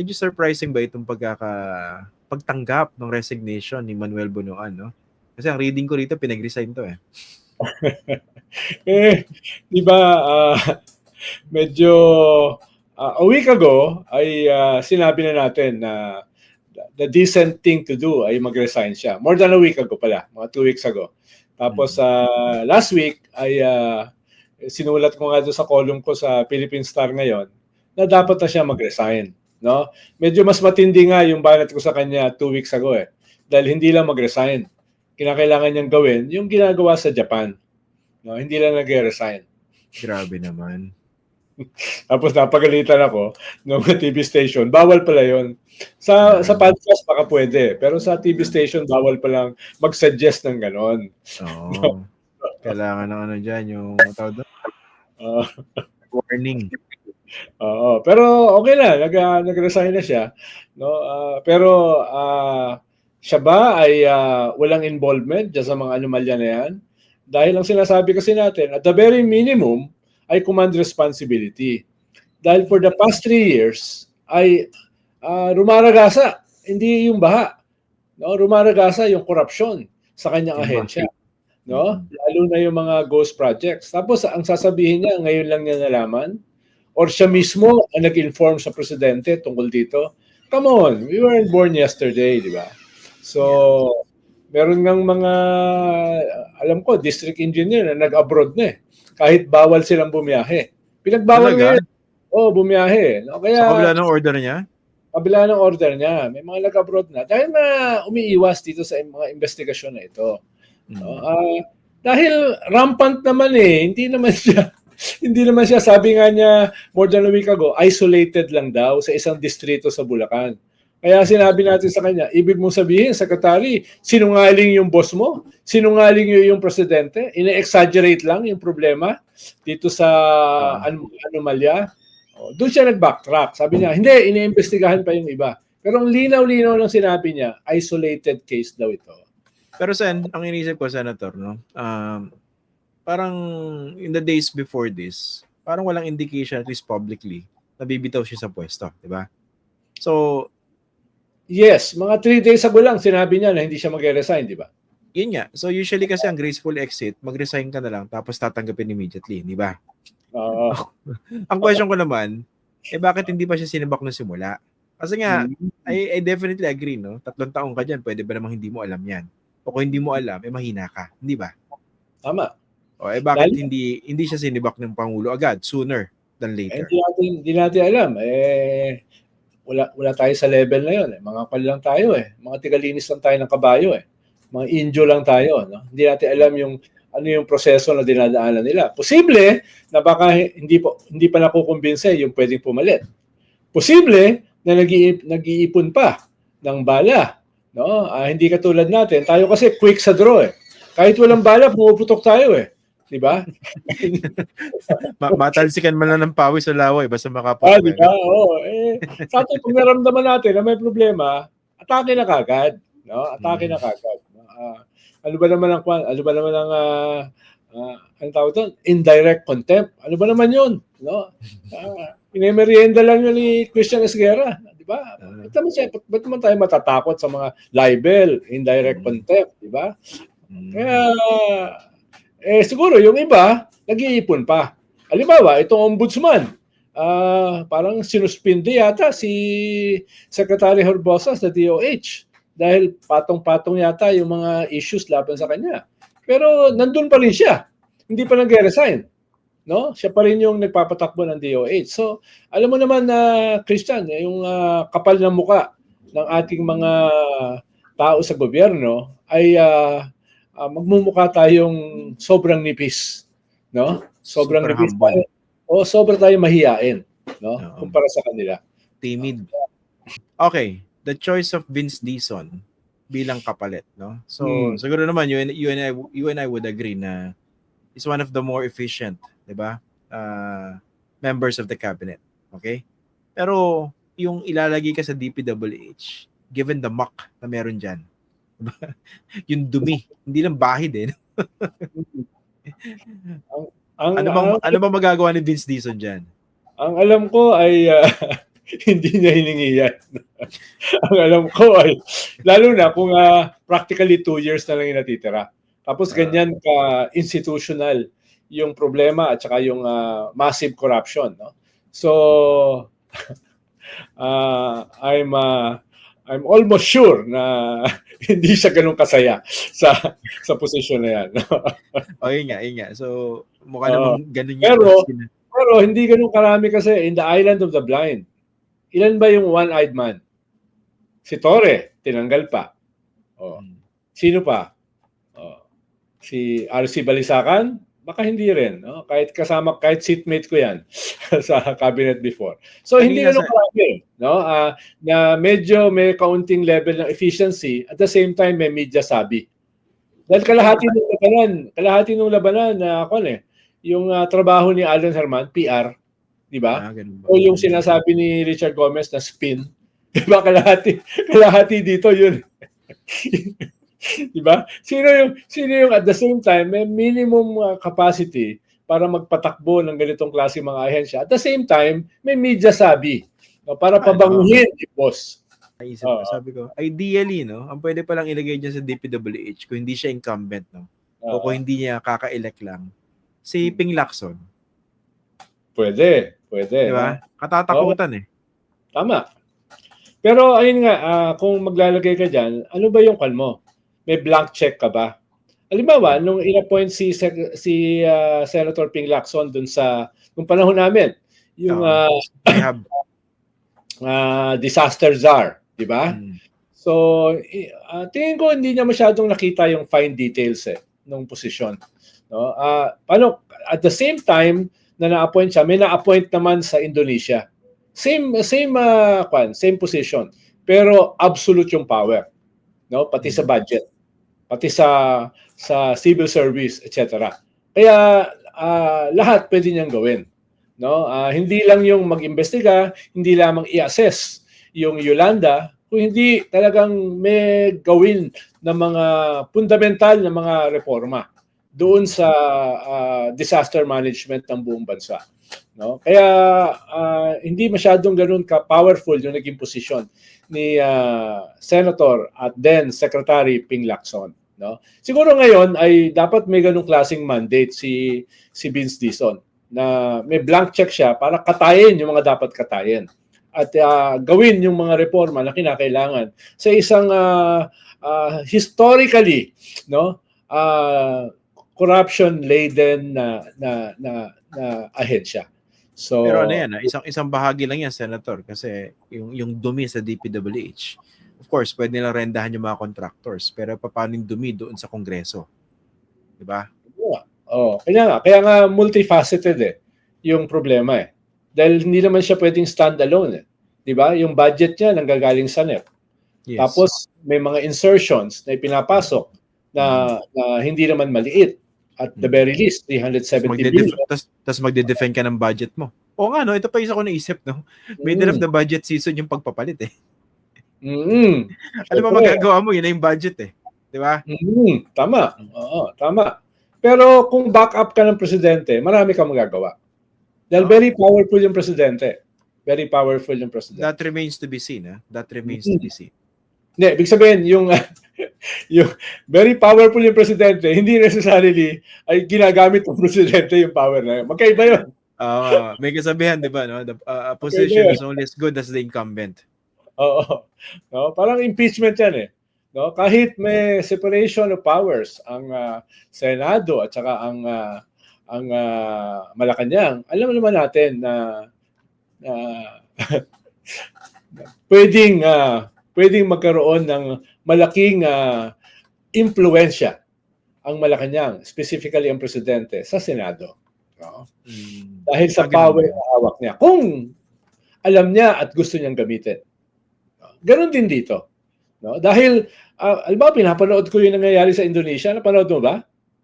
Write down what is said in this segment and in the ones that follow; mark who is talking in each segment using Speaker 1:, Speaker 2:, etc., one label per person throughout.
Speaker 1: medyo surprising ba itong pagkaka pagtanggap ng resignation ni Manuel Bunuan, no? Kasi ang reading ko rito, pinag-resign to eh.
Speaker 2: eh, di ba, ah, medyo ah, a week ago ay ah, sinabi na natin na the decent thing to do ay mag-resign siya. More than a week ago pala, mga two weeks ago. Tapos ah, last week ay ah, sinulat ko nga doon sa column ko sa Philippine Star ngayon na dapat na siya mag-resign. No? Medyo mas matindi nga yung banat ko sa kanya two weeks ago eh. Dahil hindi lang mag-resign. Kinakailangan niyang gawin yung ginagawa sa Japan. No, hindi lang nag-resign.
Speaker 1: Grabe naman.
Speaker 2: Tapos napagalitan ako ng TV station. Bawal pala yon. Sa sa podcast baka pwede, pero sa TV station bawal pa lang mag-suggest ng ganon.
Speaker 1: Oo. Kailangan ng ano dyan, yung tawag doon,
Speaker 2: Ah,
Speaker 1: warning.
Speaker 2: Oo, pero okay na, nag ah, nag-resign na siya, no? Ah, pero ah, siya ba ay ah, walang involvement dyan sa mga anomalya na yan? Dahil ang sinasabi kasi natin, at the very minimum, ay command responsibility. Dahil for the past three years, ay ah, rumaragasa, hindi yung baha. No? Rumaragasa yung korupsyon sa kanyang ahensya. No? Lalo na yung mga ghost projects. Tapos ang sasabihin niya, ngayon lang niya nalaman, or siya mismo ang nag-inform sa presidente tungkol dito. Come on, we weren't born yesterday, di ba? So, meron ngang mga, alam ko, district engineer na nag-abroad na eh. Kahit bawal silang bumiyahe. Pinagbawal
Speaker 1: Talaga?
Speaker 2: ngayon. Oo, oh, bumiyahe. No? Kaya,
Speaker 1: Sa kabila ng order niya,
Speaker 2: kabila ng order niya, may mga nag-abroad na. Dahil na umiiwas dito sa mga investigasyon na ito. No? Ah, dahil rampant naman eh, hindi naman siya hindi naman siya sabi nga niya more than a week ago, isolated lang daw sa isang distrito sa Bulacan. Kaya sinabi natin sa kanya, ibig mong sabihin, Secretary, sinungaling yung boss mo? Sinungaling yung, yung presidente? Ine-exaggerate lang yung problema dito sa an- anomalya? O, doon siya nag-backtrack. Sabi niya, hindi, iniimbestigahan pa yung iba. Pero ang linaw-linaw ng sinabi niya, isolated case daw ito.
Speaker 1: Pero sen, ang inisip ko, Senator, no? Um, parang in the days before this, parang walang indication, at least publicly, na bibitaw siya sa pwesto, di ba? So,
Speaker 2: Yes, mga three days ago lang sinabi niya na hindi siya mag-resign, di ba?
Speaker 1: yun nga. So, usually kasi ang graceful exit, mag-resign ka na lang, tapos tatanggapin immediately, di ba?
Speaker 2: Oo.
Speaker 1: Ang question ko naman, eh bakit hindi pa siya sinibak nung simula? Kasi nga, I, I definitely agree, no? Tatlong taong ka dyan, pwede ba namang hindi mo alam yan? O kung hindi mo alam, eh mahina ka, hindi ba?
Speaker 2: Tama.
Speaker 1: O eh bakit
Speaker 2: Dahil-
Speaker 1: hindi hindi siya sinibak ng Pangulo agad, sooner than
Speaker 2: Eh,
Speaker 1: later?
Speaker 2: Hindi natin, hindi natin alam. Eh, wala, wala tayo sa level na yun. Eh. Mga kwan lang tayo eh. Mga tigalinis lang tayo ng kabayo eh. Mga injo lang tayo. No? Hindi natin alam yung ano yung proseso na dinadaanan nila. Posible na baka hindi po hindi pa nakukumbinse yung pwedeng pumalit. Posible na nag-iip, nag-iipon pa ng bala. No? Ah, hindi katulad natin. Tayo kasi quick sa draw eh. Kahit walang bala, pumuputok tayo eh. Di ba?
Speaker 1: Ma- matalsikan man lang ng pawis sa laway basta
Speaker 2: Ah,
Speaker 1: makapunta.
Speaker 2: di ba? Oo. Eh, sa atin, kung naramdaman natin na may problema, atake na kagad. No? Atake
Speaker 1: Mm.
Speaker 2: na kagad. Ah, ano ba naman ang? Ano ba naman ang uh, uh, ano tawag doon? Indirect contempt. Ano ba naman 'yun? No? Uh, Inemerienda lang yun ni Christian Esguerra, di ba?
Speaker 1: Ah.
Speaker 2: Ba't naman, siya, ba't, ba't naman tayo matatakot sa mga libel, indirect
Speaker 1: Mm.
Speaker 2: contempt, di ba?
Speaker 1: Mm.
Speaker 2: Kaya, eh, siguro yung iba, nag-iipon pa. Halimbawa, itong ombudsman, ah parang sinuspindi yata si Secretary Herbosa sa DOH dahil patong-patong yata yung mga issues laban sa kanya. Pero nandun pa rin siya. Hindi pa nag-resign. No? Siya pa rin yung nagpapatakbo ng DOH. So, alam mo naman na Christian, eh, yung ah, kapal ng muka ng ating mga tao sa gobyerno ay ah, ah, magmumukha tayong sobrang nipis, no? Sobrang
Speaker 1: Super
Speaker 2: nipis
Speaker 1: humble.
Speaker 2: tayo. O sobrang tayo mahiyain, no?
Speaker 1: Oo.
Speaker 2: Kumpara sa kanila.
Speaker 1: timid. Okay, the choice of Vince Dizon bilang kapalit, no? So,
Speaker 2: Hmm.
Speaker 1: siguro naman you and, you and I you and I would agree na is one of the more efficient, 'di ba? Uh, members of the cabinet, okay? Pero yung ilalagay ka sa DPWH, given the muck na meron diyan, yung dumi, hindi lang bahid eh.
Speaker 2: Ang,
Speaker 1: Ano bang
Speaker 2: ang,
Speaker 1: ano bang magagawa ni Vince Dizon diyan?
Speaker 2: ang alam ko ay ah, hindi niya hiningi yan. Ang alam ko ay, lalo na kung ah, practically two years na lang yung natitira. Tapos
Speaker 1: Ah.
Speaker 2: ganyan ka institutional yung problema at saka yung ah, massive corruption. No? So, ah, I'm ah, I'm almost sure na hindi siya ganun kasaya sa sa posisyon na yan.
Speaker 1: O, yun nga, yun nga. So, mukha
Speaker 2: Oo.
Speaker 1: namang ganun yung
Speaker 2: Pero- Pero hindi ganun karami kasi in the island of the blind. Ilan ba yung one-eyed man? Si Torre, tinanggal pa. Oh. Sino pa? Oh. Si RC Balisacan? Baka hindi rin. No? Kahit kasama, kahit seatmate ko yan sa cabinet before. So hindi ganun karami. No? Ah, na medyo may kaunting level ng efficiency at the same time may media sabi. Dahil kalahati ng labanan, kalahati ng labanan na ako eh, yung ah, trabaho ni Alan Herman, PR, di ba?
Speaker 1: Ah, ba?
Speaker 2: O yung sinasabi ni Richard Gomez na spin. Di ba? Kalahati, kalahati dito yun. di ba? Sino yung, sino yung at the same time may minimum uh, capacity para magpatakbo ng ganitong klase mga ahensya. At the same time, may media sabi no, para pabanguhin yung boss.
Speaker 1: Naisip ko,
Speaker 2: Oo.
Speaker 1: sabi ko, ideally, no, ang pwede palang ilagay dyan sa DPWH kung hindi siya incumbent, no, o kung hindi niya kaka-elect lang, si Ping Lacson.
Speaker 2: Pwede, pwede.
Speaker 1: Di ba? Katatakutan eh.
Speaker 2: Tama. Pero ayun nga, ah, kung maglalagay ka dyan, ano ba yung kwan mo? May blank check ka ba? Halimbawa, nung in-appoint si, si ah, Senator Ping Lacson dun sa, nung panahon namin, yung ah,
Speaker 1: Rehab.
Speaker 2: ah, disaster czar, di ba?
Speaker 1: Mm.
Speaker 2: So, ah, tingin ko hindi niya masyadong nakita yung fine details eh, nung posisyon. No? Ah, paano, at the same time na na-appoint siya, may na-appoint naman sa Indonesia. Same same ah, kwan, same position, pero absolute yung power. No? Pati sa budget, pati sa sa civil service, etc. Kaya ah, lahat pwede niyang gawin. No? Ah, hindi lang yung mag-imbestiga, hindi lamang i-assess yung Yolanda, kung hindi talagang may gawin ng mga fundamental na mga reforma doon sa ah, disaster management ng buong bansa. No? Kaya ah, hindi masyadong ganoon ka powerful yung naging posisyon ni ah, Senator at then Secretary Ping Lacson. No? Siguro ngayon ay dapat may ganung klaseng mandate si si Vince Dizon na may blank check siya para katayin yung mga dapat katayin at ah, gawin yung mga reforma na kinakailangan sa isang ah, ah, historically no ah, corruption laden na na na, na ahensya. So
Speaker 1: Pero ano yan, isang isang bahagi lang yan, Senator, kasi yung yung dumi sa DPWH, of course, pwede nilang rendahan yung mga contractors, pero paano yung dumi doon sa Kongreso? Di ba?
Speaker 2: Oh, kaya nga, kaya nga multifaceted eh yung problema eh. Dahil hindi naman siya pwedeng standalone eh. 'Di ba? Yung budget niya nanggagaling sa NEP.
Speaker 1: Yes.
Speaker 2: Tapos may mga insertions na ipinapasok na, na hindi naman maliit. At the very least, 370 billion.
Speaker 1: tas, tas magde-defend ka ng budget mo. O nga, no? Ito pa isa ko naisip, no? Middle of the budget season yung pagpapalit, eh.
Speaker 2: Mm.
Speaker 1: Ba
Speaker 2: Siyempre.
Speaker 1: magagawa mo? Yun na yung budget, eh. Di ba?
Speaker 2: Mm, tama. Oo, tama. Pero kung back up ka ng presidente, marami kang magagawa. Dahil
Speaker 1: Oo.
Speaker 2: very powerful yung presidente. Very powerful yung presidente.
Speaker 1: That remains to be seen, ha? That remains to be seen.
Speaker 2: Hindi, ibig sabihin, yung, yung very powerful yung presidente, hindi necessarily ay ginagamit ng presidente yung power na yun. Magkaiba yun.
Speaker 1: Ah, may kasabihan, di ba, no? The uh, position
Speaker 2: Okay,
Speaker 1: is only as good as the incumbent.
Speaker 2: Oo. No? Parang impeachment yan eh. No? Kahit may separation of powers ang ah, Senado at saka ang ah, ang ah, Malacanang, alam naman natin na na pwedeng ah, pwedeng magkaroon ng malaking ah, impluwensya ang Malacanang, specifically ang presidente sa Senado. No?
Speaker 1: Mm.
Speaker 2: Dahil sa power na hawak niya. Kung alam niya at gusto niyang gamitin. Ganon din dito. No? Dahil, uh, alam ba, pinapanood ko yung nangyayari sa Indonesia. Napanood mo ba?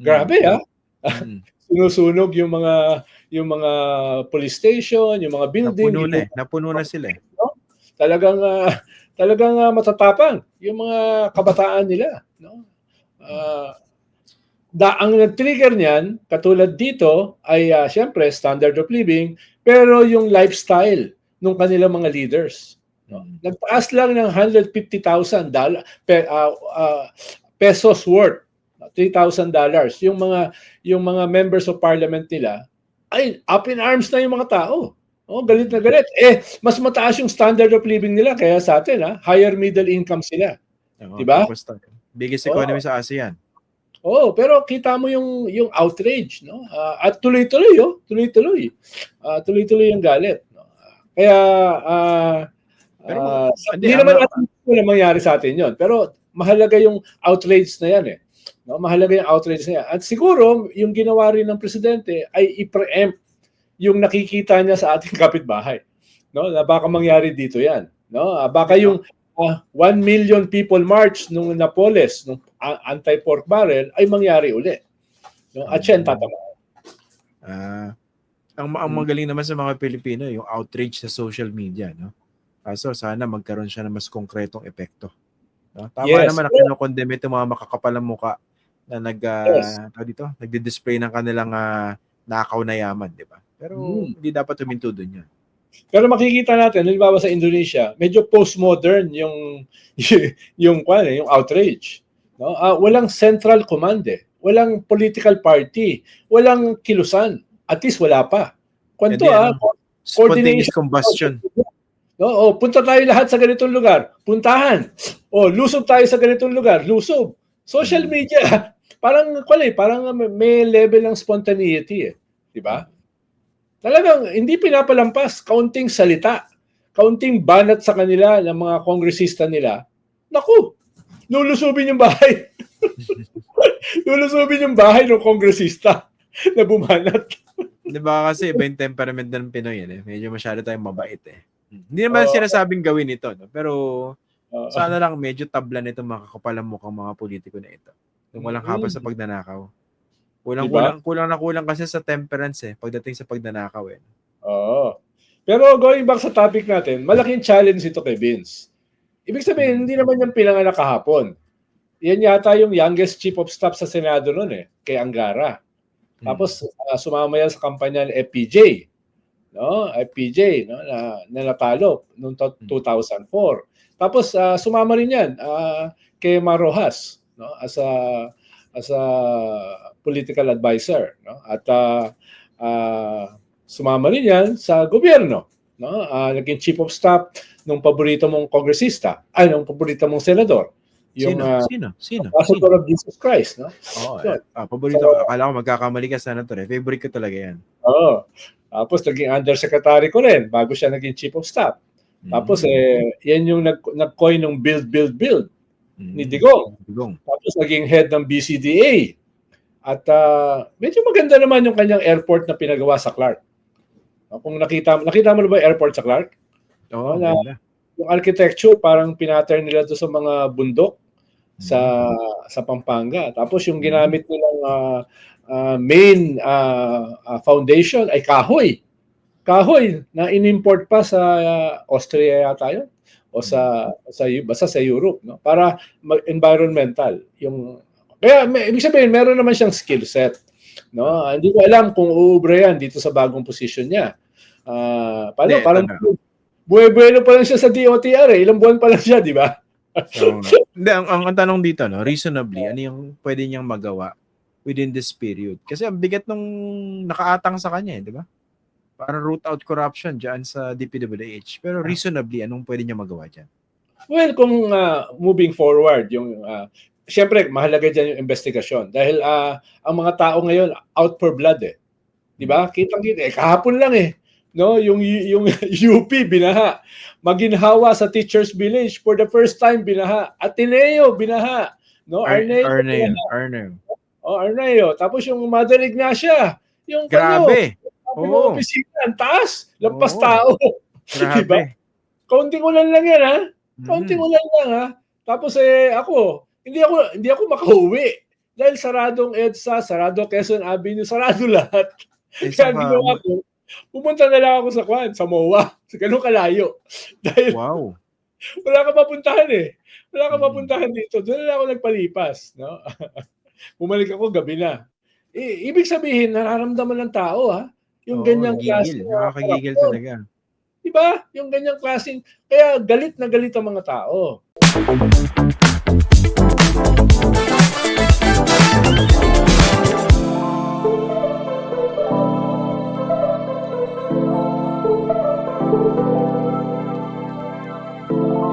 Speaker 2: Grabe, ah.
Speaker 1: Mm.
Speaker 2: Sinusunog yung mga yung mga police station, yung mga building.
Speaker 1: Napuno na eh. Napuno na sila eh.
Speaker 2: Talagang ah, talagang ah, matatapang yung mga kabataan nila, no? Ah, da ang nag-trigger niyan, katulad dito ay ah, syempre standard of living, pero yung lifestyle ng kanilang mga leaders. No?
Speaker 1: Mm.
Speaker 2: Nagtaas lang ng 150,000 dollar pe, ah, ah, pesos worth, 3,000 dollars. Yung mga yung mga members of parliament nila ay up in arms na yung mga tao. Oh, galit na galit. Eh, mas mataas yung standard of living nila kaya sa atin, ha? higher middle income sila. Diba?
Speaker 1: tapos tayo. Biggest economy sa ASEAN.
Speaker 2: Oh, pero kita mo yung yung outrage, no? Ah, at tuloy-tuloy, oh, tuloy-tuloy. Ah, tuloy-tuloy yung galit, no? Kaya ah
Speaker 1: Pero,
Speaker 2: ah,
Speaker 1: hindi,
Speaker 2: naman natin gusto na mangyari sa atin 'yon. Pero mahalaga yung outrage na 'yan eh. No, mahalaga yung outrage na 'yan. At siguro yung ginawa rin ng presidente ay i-preempt yung nakikita niya sa ating kapitbahay. No, na baka mangyari dito 'yan, no? Ah, baka yung ah, 1 million people march nung Napoles, nung anti-pork barrel ay mangyari uli. No? At siya ang tatama.
Speaker 1: Ah, ang, ang
Speaker 2: Mm.
Speaker 1: magaling naman sa mga Pilipino, yung outrage sa social media, no? Kaso sana magkaroon siya ng mas konkretong epekto. No? Tama
Speaker 2: Yes.
Speaker 1: naman na kinokondemn itong mga makakapalang muka na nag, ah,
Speaker 2: Yes.
Speaker 1: dito, nagdi-display ng kanilang ah, nakaw na yaman, di ba? Pero
Speaker 2: Mm.
Speaker 1: hindi dapat huminto doon yan.
Speaker 2: Pero makikita natin, halimbawa sa Indonesia, medyo postmodern yung yung kwan, eh, yung outrage. No? Ah, walang central command eh. Walang political party, walang kilusan. At least wala pa. Kwento ah,
Speaker 1: ano, Spontaneous combustion.
Speaker 2: No, oh, punta tayo lahat sa ganitong lugar. Puntahan. Oh, lusob tayo sa ganitong lugar. Lusob. Social media. Parang kwala eh, parang may level ng spontaneity eh, 'di ba? Talagang hindi pinapalampas, kaunting salita, kaunting banat sa kanila ng mga kongresista nila. Naku, lulusubin yung bahay. lulusubin yung bahay ng kongresista na bumanat.
Speaker 1: Di ba kasi iba yung temperament ng Pinoy eh. Medyo masyado tayong mabait eh. Hindi naman
Speaker 2: Oo.
Speaker 1: sinasabing gawin ito, no? pero
Speaker 2: Uh,
Speaker 1: sana lang medyo tablan itong mga kakapalang mukhang mga politiko na ito. Yung walang
Speaker 2: Mm.
Speaker 1: habas sa pagnanakaw. Kulang,
Speaker 2: Diba?
Speaker 1: kulang, kulang na kulang kasi sa temperance eh, pagdating sa pagnanakaw eh.
Speaker 2: Oo. Pero going back sa topic natin, malaking challenge ito kay Vince. Ibig sabihin, hindi naman yung pinanganak kahapon. Yan yata yung youngest chief of staff sa Senado noon eh, kay Angara.
Speaker 1: Hmm.
Speaker 2: Tapos uh, sumama yan sa kampanya ng FPJ. No? FPJ no? na, na natalo noong to- 2004. Tapos ah, sumama rin yan ah, kay Marojas no? as a as a political advisor no? At ah, ah, sumama rin yan sa gobyerno. No? Ah, naging chief of staff nung paborito mong kongresista, ay, nung paborito mong senador. Yung
Speaker 1: sino?
Speaker 2: ah,
Speaker 1: sino? Sino?
Speaker 2: ambassador of Jesus Christ. No?
Speaker 1: Oo,
Speaker 2: Yun.
Speaker 1: eh. ah, paborito ko. Akala ko magkakamali ka senator eh. Favorite ko talaga yan.
Speaker 2: Oo. Tapos naging undersecretary ko rin bago siya naging chief of staff.
Speaker 1: Mm.
Speaker 2: Tapos eh, yan yung nag, nag-coin ng build, build, build.
Speaker 1: Mm.
Speaker 2: ni Digong.
Speaker 1: Digong.
Speaker 2: Tapos naging head ng BCDA. At ah, medyo maganda naman yung kanyang airport na pinagawa sa Clark. Ah, Kung nakita, nakita mo na ba yung airport sa Clark?
Speaker 1: Oo,
Speaker 2: Wala.
Speaker 1: ganda.
Speaker 2: Yung architecture parang pinattern nila to sa mga bundok sa sa Pampanga. Tapos yung ginamit nilang ah, ah, main ah, ah, foundation ay kahoy. Kahoy na inimport pa sa ah, Austria yata yun o sa sa basta sa Europe no para mag- environmental yung kaya may, ibig sabihin meron naman siyang skill set no hindi ko alam kung uubra yan dito sa bagong position niya Ah, paano
Speaker 1: Hindi,
Speaker 2: parang
Speaker 1: ito
Speaker 2: buwe-buwelo pa lang siya sa DOTR eh ilang buwan pa lang siya di ba
Speaker 1: So, hindi, ang, ang, ang tanong dito, no, reasonably, ano yung pwede niyang magawa within this period? Kasi ang bigat nung nakaatang sa kanya, eh, di ba? Para root out corruption dyan sa DPWH. Pero reasonably, anong pwede niya magawa dyan?
Speaker 2: Well, kung ah, moving forward, yung uh, siyempre mahalaga diyan yung investigasyon dahil ah, ang mga tao ngayon out for blood eh. 'Di ba? Kitang-kita eh kahapon lang eh. No, yung yung UP binaha. Maginhawa sa Teachers Village for the first time binaha. Ateneo binaha. No,
Speaker 1: Ar-
Speaker 2: Arneo.
Speaker 1: Arneo. Arneo.
Speaker 2: Oh, Arneo. Tapos yung Mother Ignacia. Yung
Speaker 1: Grabe.
Speaker 2: ng
Speaker 1: Oo.
Speaker 2: opisina, ang taas. Lampas
Speaker 1: Oo.
Speaker 2: tao.
Speaker 1: Grabe.
Speaker 2: Diba? Kaunting ulan lang yan ha.
Speaker 1: Mhm.
Speaker 2: Kaunting ulan lang ha. Tapos eh ako, hindi ako hindi ako makauwi dahil saradong EDSA, sarado Quezon Avenue, sarado lahat. Kaya ginawa ko, pumunta na lang ako sa Kwan, sa MOA, sa ganun kalayo. Dahil
Speaker 1: wow.
Speaker 2: wala ka mapuntahan eh. Wala ka
Speaker 1: Mm.
Speaker 2: mapuntahan dito. Doon na ako nagpalipas. No? Bumalik ako gabi na. I- ibig sabihin, nararamdaman ng tao ha. Yung
Speaker 1: Oo,
Speaker 2: ganyang klase.
Speaker 1: Nakakagigil talaga.
Speaker 2: Diba? Yung ganyang klaseng, kaya galit na galit ang mga tao.